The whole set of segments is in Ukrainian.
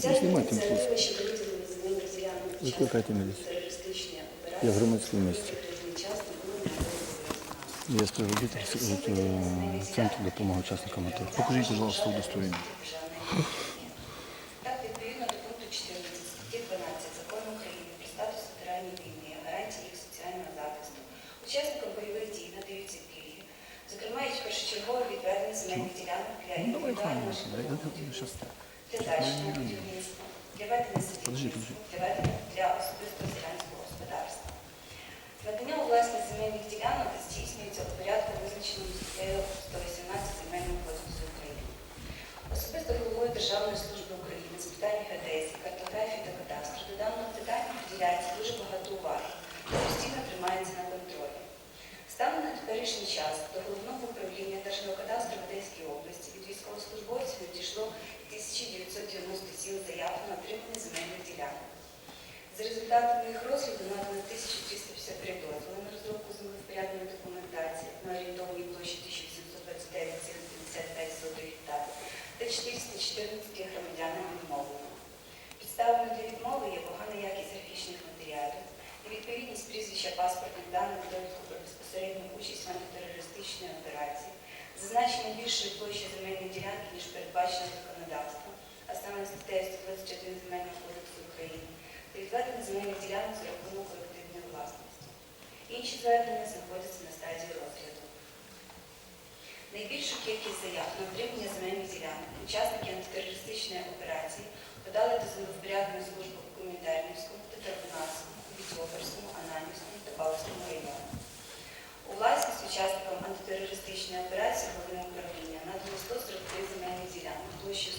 Знімайте, Викликайте міліцію. Я в громадському місці. Я співробітник центру допомоги учасникам АТО. Покажіть, будь ласка, удостоєння. Так, відповідно до пункту 14 статті 12 Закону України про статус ветеранів війни, гарантії їх соціального захисту, учасникам бойових дій надаються пільги, зокрема і першочергове відведення земельних ділянок для Ну, індивідуального житлового зараз. Для дачного для ведення садівництва, для особистого селянського господарства. Надання у власність земельних ділянок здійснюється у порядку, визначеному статтею 118 Земельного кодексу України. Особисто головою Державної служби України з питань геодезії, картографії та кадастру до даного питання приділяється дуже багато уваги та постійно тримається на контролі. Станом на теперішній час до головного управління Держгеокадастру в Одеській області від військовослужбовців надійшло 1997 заяв на отримання земельних ділянок. За результатами їх розгляду надано 1353 дозволи на розробку землевпорядної документації на орієнтовній площі 1829,55 гектар та 414 громадянам відмовлено. Підставами для відмови є погана якість графічних матеріалів, невідповідність прізвища паспортних даних довідку про безпосередню участь в антитерористичній операції, зазначення більшої площі земельної ділянки, ніж передбачено законодавством, а саме статтею 121 Земельного кодексу України, та відведення земельних ділянок рахунок колективної власності. Інші звернення знаходяться на стадії розгляду. Найбільшу кількість заяв на отримання земельних ділянок учасники антитерористичної операції подали до землевпорядної служби у Комітарнівському, Татарбунарському, Вітьоперському, Ананівському та Павловському районах. У власність учасникам антитерористичної операції головного управління надано 143 земельні ділянки площею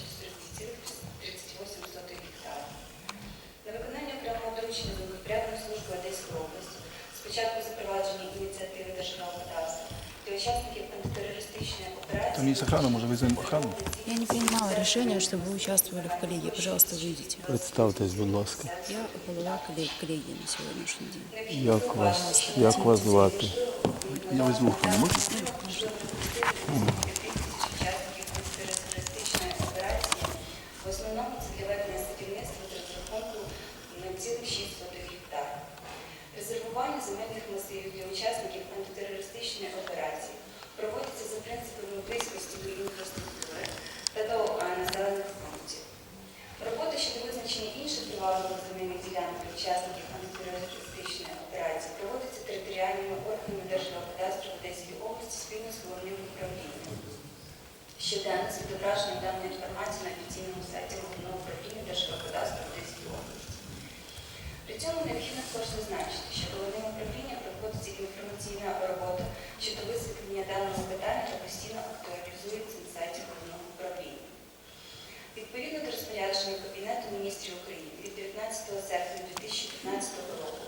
землевпорядної служби Одеської області спочатку запровадження ініціативи Держгеокадастру для учасників антитерористичної операції Там есть охрана, может вызовем охрану? Я не принимала решения, чтобы вы участвовали в коллегии. Пожалуйста, выйдите. Представтесь, будь ласка. Я голова коллег- коллегии на сегодняшний день. Як вас, як вас звати? Я візьму охрану, можна? учасників антитерористичної операції. В основному це для ведення садівництва з розрахунку на цілих 6 гектар. Резервування земельних масивів для учасників антитерористичної операції проводиться за принципами близькості до інфраструктури та до е, населених пунктів. Робота щодо визначення інших привабливих земельних ділянок учасників антитерористичної операції проводиться територіальними органами Держгеокадастру в Одеській області спільно з головним управлінням. Щоденно з відображенням даної інформації на офіційному сайті головного управління Держгеокадастру в Одеській області. При цьому необхідно також зазначити, що головним управлінням проводиться інформаційна робота щодо висвітлення даного питання та постійно актуалізується на сайті головного управління. Відповідно до розпорядження Кабінету міністрів України від 19 серпня 2015 року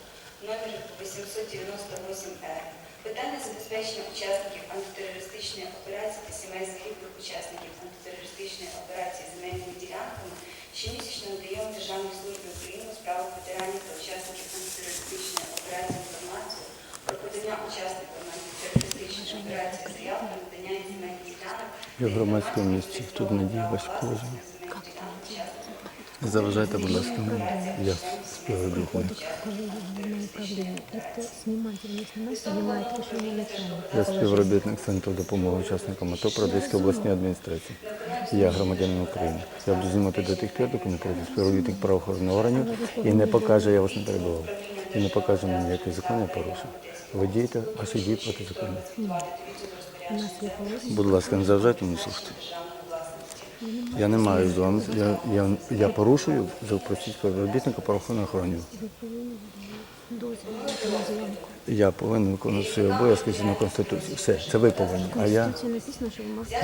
номер 898-Р питання забезпечення учасників антитерористичної операції та сімей загиблих учасників антитерористичної операції земельними ділянками щомісячно надаємо Державній службі України у справах ветеранів та учасників антитерористичної операції інформацію про подання учасникам антитерористичної операції заяв на надання їм земельних ділянок Я в громадському місці. Тут надія ваше заважайте, будь ласка, мені. Я співробітник. Я співробітник центру допомоги учасникам АТО при Одеській обласній адміністрації. Я громадянин України. Я буду знімати до тих пір, доки не співробітник правоохоронних органів і не покаже, я вас не перебував. І не покаже мені, який закон я порушив. Ви дієте, ваші дії протизаконні. У нас є положення. Будь ласка, не заважайте мені слухати. Я не маю з вами. Я, я, я порушую. Ви повинні дозвіл на зйомку. Я повинен виконувати свої обов'язки згідно Конституції. Все, це ви повинні. А я,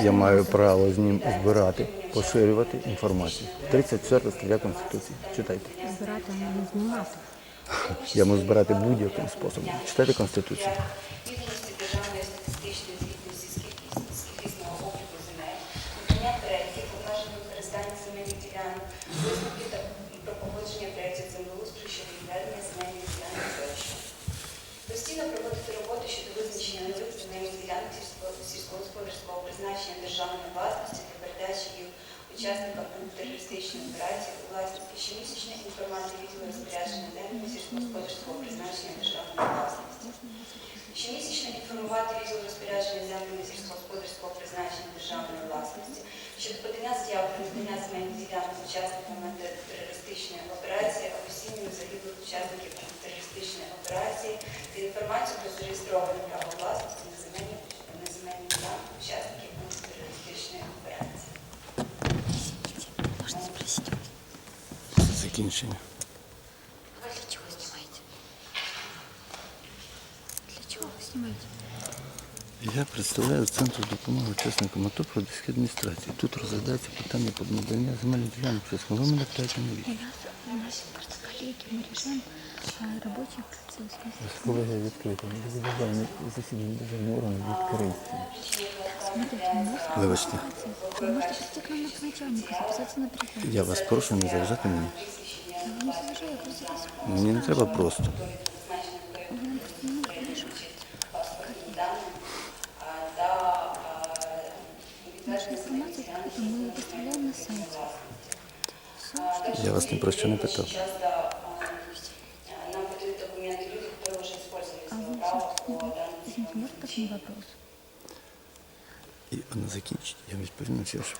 я маю право з ним збирати, поширювати інформацію. 34 стаття Конституції. Читайте. збирати, а не знімати. Можу збирати будь-яким способом. Читайте Конституцію. Державної статистичної учасникам антитерористичної операції у власності щомісячна інформація відділу розпорядження землями сільськогосподарського призначення державної власності. Щомісячно інформувати відділ розпорядження землями сільськогосподарського призначення державної власності щодо подання заяв про надання земельних ділянок учасникам антитерористичної операції або сім'ям загиблих учасників антитерористичної операції та інформацію про зареєстроване право власності на земельні ділянки учасників антитерористичної операції. Можно спросить, Це закінчення. вы для чего снимаете? Для чего вы снимаете? Я представляю Центр допомоги учасникам АТО про адміністрації. Тут розглядається питання про надання земельних ділянок учасникам. Ви мене питаєте навіщо? У нас просто коллеги, мы решаем а, рабочий процесс. Колеги відкриті. Державні засідання державного органу відкриті. Смотрите, у нас Вибачте, процесс. Вы можете прийти к нам на начальника, записаться на прием. я вас прошу не заважати мені. Я вам не заважаю, я просто вас Мені не треба просто. вам просто не надо решать. Наша информация открыта, мы ее выставляем на сайте. Все, что Я вас ні про що не питав. Такой вопрос? И она закінчить. Я відповім на всі ваші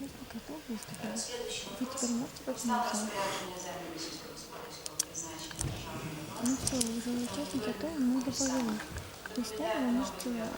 честно, готовы выступать. Вы теперь можете подняться? Ну все, уже честно, готовы, мы добавили. Если так, вы можете